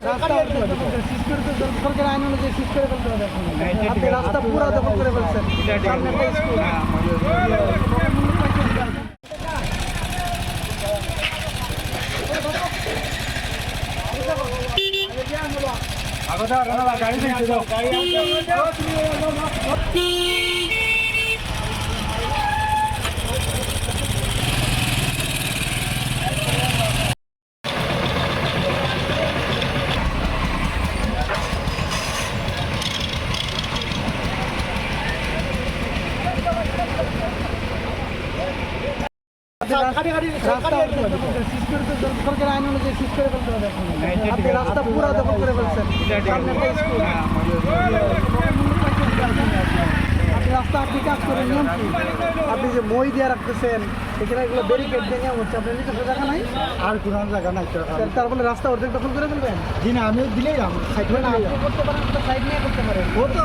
সরকার আইন অনুযায়ী সিজ করে ফেলতে হবে আপনি রাস্তা পুরো দখল করে ফেলছেন সামনে একটা স্কুল। আইন অনুযায়ী সিজ করে ফেলতে হবে আপনি রাস্তা পুরো দখল করে ফেলছেন। স্কুল। আপনি রাস্তা আপনি কাজ করেন নিয়ম কি? আপনি যে মই দিয়ে রাখতেছেন এখানে এগুলো ব্যারিকেড ভেঙে হচ্ছে আপনার নিজস্ব জায়গা নাই? আর কোনো জায়গা নাই তার- তারপরে রাস্তা অর্ধেক দখল করে ফেলবেন? জি না আমি দিলেই সাইড করতে পারেন সাইড নিয়ে করতে পারেন। ও তো